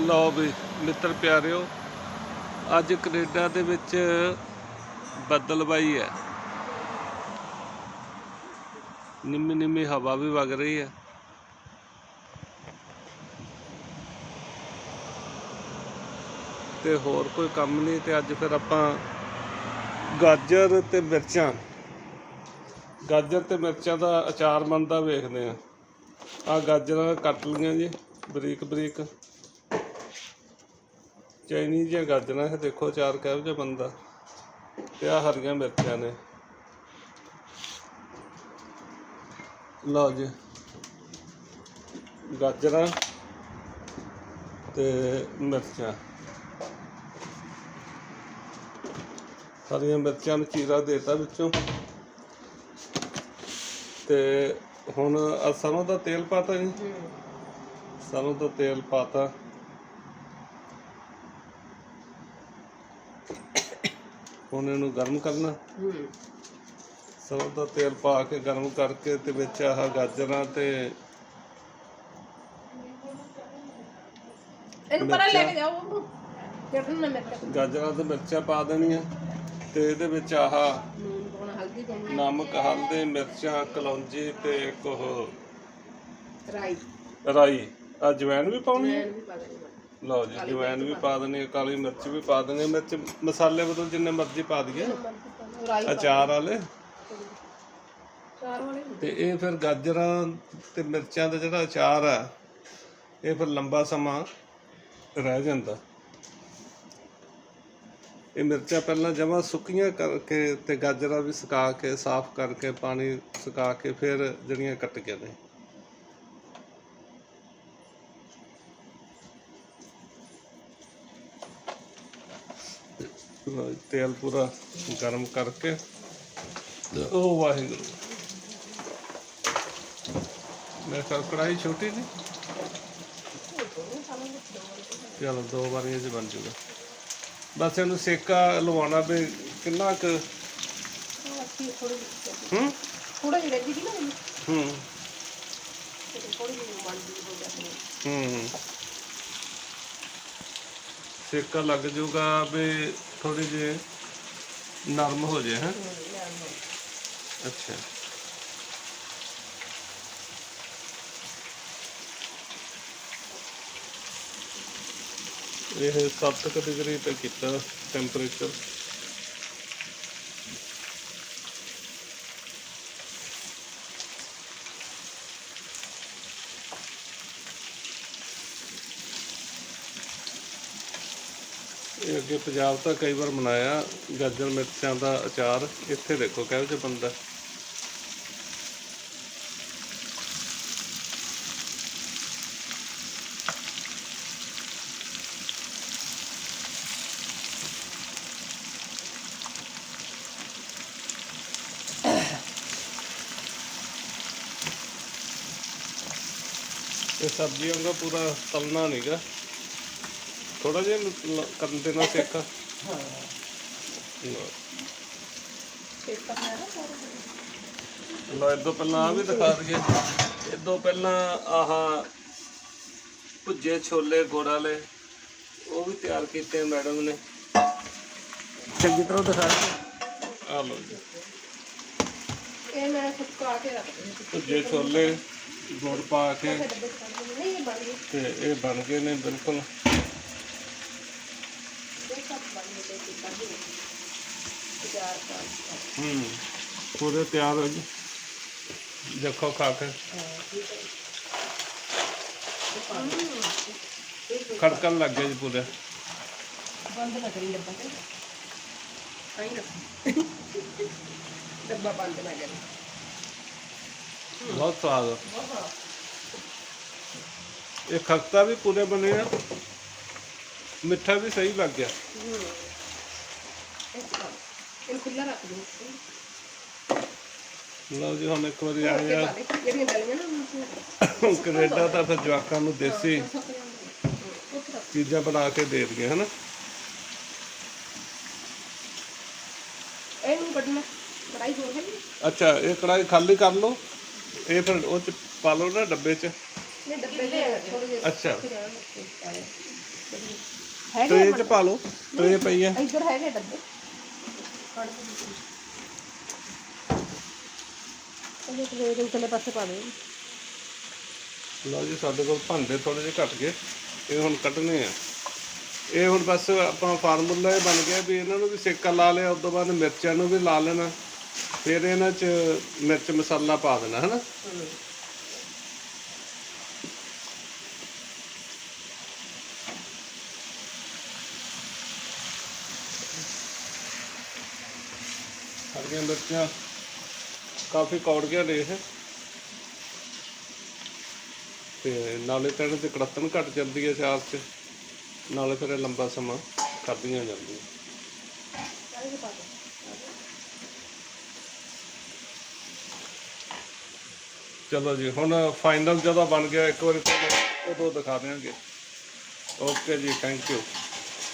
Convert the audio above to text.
ਲਓ ਵੀ ਮਿੱਤਰ ਪਿਆਰਿਓ, ਅੱਜ ਕੈਨੇਡਾ ਦੇ ਵਿੱਚ ਬੱਦਲਬਾਈ ਹੈ। ਨਿੰਮੀ ਨਿੰਮੀ ਹਵਾ ਵੀ ਵਗ ਰਹੀ ਹੈ। ਤੇ ਹੋਰ ਕੋਈ ਕੰਮ ਨਹੀਂ, ਤੇ ਅੱਜ ਫਿਰ ਆਪਾਂ ਗਾਜਰ ਤੇ ਮਿਰਚਾਂ। ਗਾਜਰ ਤੇ ਮਿਰਚਾਂ ਦਾ ਅਚਾਰ ਬਣਦਾ ਵੇਖਦੇ ਆ ਆ ਗਾਜਰਾਂ ਕੱਟ ਲਈਆਂ ਜੀ ਬਰੀਕ ਬਰੀਕ ਚਾਈਨੀਜ਼ ਜਿਹੀਆਂ ਗਾਜਰਾਂ ਇਹ ਦੇਖੋ ਅਚਾਰ ਕਿਹੋ ਜਿਹਾ ਬਣਦਾ ਤੇ ਆ ਹਰੀਆਂ ਮਿਰਚਾਂ ਨੇ। ਲਓ ਜੀ। ਗਾਜਰਾਂ ਤੇ ਮਿਰਚਾਂ। ਹਰੀਆਂ ਮਿਰਚਾਂ ਨੂੰ ਚੀਰਾ ਦੇਤਾ ਵਿੱਚੋਂ। ਤੇ ਹੁਣ ਸਰੋਂ ਦਾ ਤੇਲ ਪਾਤਾ ਜੀ? ਸਰੋਂ ਦਾ ਤੇਲ ਪਾਤਾ। ਹੁਣ ਇਹਨੂੰ ਗਰਮ ਕਰਨਾ। ਸਰੋਂ ਦਾ ਤੇਲ ਪਾ ਕੇ ਗਰਮ ਕਰਕੇ ਤੇ ਵਿੱਚ ਆਹ ਗਾਜਰਾਂ ਤੇ ਇਹਨੂੰ ਪਰਾਂ ਲੈ ਕੇ ਜਾਓ। ਉਹਨੂੰ ਕਿਹੜਾ ਨਾ ਮੇਰੇ ਗਾਜਰਾਂ ਤੇ ਮਿਰਚਾਂ ਪਾ ਦੇਣੀਆਂ ਤੇ ਇਹਦੇ ਵਿੱਚ ਆਹ ਨੂਨ ਪਾਉਣਾ ਹਲਦੀ ਪਾਉਣੀ ਨਮਕ ਹਲਦੀ ਮਿਰਚਾਂ ਕਲੌਂਜੀ ਤੇ ਇੱਕ ਉਹ ਰਾਈ। ਰਾਈ। ਆ ਜਵੈਣ ਵੀ ਪਾਉਣੀ ਹੈ? ਮੈਂ ਵੀ ਪਾ ਦੇਣੀ ਲਓ ਜੀ ਜਵੈਣ ਵੀ ਪਾ ਦੇਣੀ ਕਾਲੀ ਮਿਰਚ ਵੀ ਪਾ ਦੇਣੀ ਮਿਰਚ, ਮਸਾਲੇ ਬਦਲ ਜਿੰਨੇ ਮਰਜ਼ੀ ਪਾ ਦਈਏ। ਅਚਾਰ ਵਾਲੇ। ਤੇ ਇਹ ਫਿਰ ਗਾਜਰਾਂ ਤੇ ਮਿਰਚਾਂ ਦਾ ਜਿਹੜਾ ਅਚਾਰ ਆ ਇਹ ਫਿਰ ਲੰਬਾ ਸਮਾਂ ਰਹਿ ਜਾਂਦਾ। ਇਹ ਮਿਰਚਾਂ ਪਹਿਲਾਂ ਜਮਾ ਸੁੱਕੀਆਂ ਕਰਕੇ ਤੇ ਗਾਜਰਾਂ ਵੀ ਸੁਕਾ ਕੇ, ਸਾਫ਼ ਕਰਕੇ, ਪਾਣੀ ਸੁਕਾ ਕੇ ਫਿਰ ਜਿਹੜੀਆਂ ਕੱਟ ਕੇ ਨੇ। ਤੇਲ ਪੂਰਾ ਗਰਮ ਕਰਕੇ। ਉਹ ਵਾਹਿਗੁਰੂ। ਮੈਂ ਕਿਹਾ ਕੜਾਈ ਛੋਟੀ ਸੀ ਚਲੋ ਦੋ ਵਾਰੀਆਂ ਚ ਬਣ ਜੂਗਾ। ਬਸ ਇਹਨੂੰ ਸੇਕਾ ਲਵਾਉਣਾ ਵੀ ਕਿੰਨਾ ਕੁ ਥੋੜੀ ਹੂੰ? ਥੋੜਾ ਜਿਹਾ ਰਹਿੰਦੀ ਸੀ ਨਾ ਮੈਨੂੰ ਹੂੰ। ਤੇ ਥੋੜੀ ਜਿਹੀ ਬਣ ਗਈ ਹੋ ਗਿਆ ਹੂੰ। ਸੇਕਾ ਲੱਗ ਜੂਗਾ ਵੀ ਥੋੜੀ ਜਿਹੀ ਨਰਮ ਹੋ ਜੇ ਹੈ ਅੱਛਾ ਇਹ 7 ਡਿਗਰੀ ਤੇ ਕੀਤਾ ਟੈਂਪਰੇਚਰ ਇਹ ਅੱਗੇ ਪੰਜਾਬ ਤਾਂ ਕਈ ਵਾਰ ਬਣਾਇਆ ਗਾਜਰ ਮਿਰਚਾਂ ਦਾ ਅਚਾਰ, ਇੱਥੇ ਦੇਖੋ ਕਿਹੋ ਜਿਹਾ ਬੰਦਾ ਇਹ ਸਬਜ਼ੀਆਂ ਦਾ ਪੂਰਾ ਤਲਣਾ ਨਹੀਂਗਾ ਥੋੜਾ ਜਿਹਾ ਲ- ਲ- ਕਰਨ ਦੇਣਾ ਸੇਕਾ ਲਓ। ਫੇਰ ਕਰਨਾ ਨਾ ਲੋ ਇਦੋਂ ਪਹਿਲਾਂ ਆ ਵੀ ਦਿਖਾ ਦਈਏ। ਇਦੋਂ ਪਹਿਲਾਂ ਆਹ ਭੁੱਜੇ ਛੋਲੇ ਗੁੜ ਵਾਲੇ ਉਹ ਵੀ ਤਿਆਰ ਕੀਤੇ ਮੈਡਮ ਨੇ। ਚੰਗੀ ਤਰ੍ਹਾਂ ਦਿਖਾ ਆ ਲਓ ਜੀ। ਇਹ ਮੈਂ ਸੁੱਕਾ ਕੇ ਰੱਖ ਦਿੰਦੀ ਭੁੱਜੇ ਛੋਲੇ ਗੁੜ ਪਾ ਕੇ। ਡੱਬੇ ਚ ਕੱਢ ਦਿੰਦੀ ਨਹੀਂ ਇਹ ਬਣ ਗਈ ਤੇ ਇਹ ਬਣ ਗਏ ਨੇ ਬਿਲਕੁਲ ਇਹ ਸਭ ਬਣ ਗਏ ਤੇ ਕੀ ਕਰ ਦਿੰਦੀ ਚਾਰ ਪੰਜ ਹੂੰ ਪੂਰੇ ਤਿਆਰ ਹੋ ਜੀ ਦੇਖੋ ਖਾ ਕੇ ਖੜਕਣ ਲੱਗ ਗਿਆ ਜੀ ਪੂਰੇ ਬੰਦ ਨਾ ਕਰੀ ਡੱਬਾ ਤੇ ਆਈ ਨਾ ਡੱਬਾ ਬੰਦ ਨਾ ਕਰੀ ਬਹੁਤ ਸਵਾਦ ਆ। ਇਹ ਖਸਤਾ ਵੀ ਪੂਰੇ ਬਣੇ ਆ ਮਿੱਠਾ ਵੀ ਸਹੀ ਲੱਗ ਗਿਆ ਇਹਨੂੰ ਖੁੱਲਾ ਰੱਖ ਦਿਓ। ਲਓ ਜੀ ਹੁਣ ਇੱਕ ਵਾਰੀ ਆ। ਜਿਹੜੀਆਂ ਡਲੀਆਂ ਨਾ ਕੈਨੇਡਾ ਤਾਂ ਫਿਰ ਜਵਾਕਾਂ ਨੂੰ ਦੇਸੀ ਚੀਜ਼ਾਂ ਬਣਾ ਕੇ ਦੇ ਦਈਏ ਹਨਾ? ਇਹਨੂੰ ਕੱਢਣਾ ਕੜਾਈ ਹੋਰ ਹੈ ਅੱਛਾ ਇਹ ਕੜਾਈ ਖਾਲੀ ਕਰ ਲਓ। ਇਹ ਫਿਰ ਉਹ ਚ ਪਾ ਲਓ ਨਾ ਡੱਬੇ ਚ। ਨੇ ਡੱਬੇ ਦੇ ਥੋੜੇ ਜਿਹੇ ਅੱਛਾ। ਟ੍ਰੇ 'ਚ ਪਾ ਲਓ ਟ੍ਰੇ ਪਈ ਆ। ਇੱਧਰ ਹੈਗੇ ਡੱਬੇ। ਕੱਢ ਕੇ ਉਹਦੇ ਟਰੇ ਦੇ ਉਤਲੇ ਪਾਸੇ ਪਾ ਦੇ ਲਓ ਜੀ, ਸਾਡੇ ਕੋਲ ਭਾਂਡੇ ਥੋੜੇ ਜਿਹੇ ਘੱਟ ਗਏ। ਇਹ ਹੁਣ ਕੱਢਣੇ ਆ। ਇਹ ਹੁਣ ਬਸ ਆਪਾਂ ਫਾਰਮੂਲਾ ਇਹ ਬਣ ਗਿਆ ਵੀ ਇਹਨਾਂ ਨੂੰ ਵੀ ਸੇਕਾ ਲਾ ਲਿਆ ਉਸ ਤੋਂ ਬਾਅਦ ਮਿਰਚਾਂ ਨੂੰ ਵੀ ਲਾ ਲੈਣਾ। ਫਿਰ ਇਹਨਾਂ 'ਚ ਮਿਰਚ ਮਸਾਲਾ ਪਾ ਦੇਣਾ, ਹਨਾ? ਹਰੀਆਂ ਮਿਰਚਾਂ ਕਾਫੀ ਕੌੜ ਨੇ ਇਹ। ਤੇ ਨਾਲੇ ਤਾਂ ਤੇ ਕੜਤਨ ਘਟ ਜਾਂਦੀ ਹੈ ਚਾਰ 'ਚ। ਨਾਲੇ ਫਿਰ ਲੰਬਾ ਸਮਾਂ ਖਾਧੀਆਂ ਜਾਂਦੀਆਂ। ਚਲੋ ਜੀ, ਹੁਣ ਫਾਈਨਲ ਜਦੋਂ ਬਣ ਗਿਆ, ਇੱਕ ਵਾਰੀ ਤੁਹਾਨੂੰ ਉਦੋਂ ਦਿਖਾ ਦਿਆਂਗੇ। ਓਕੇ ਜੀ ਥੈਂਕ ਯੂ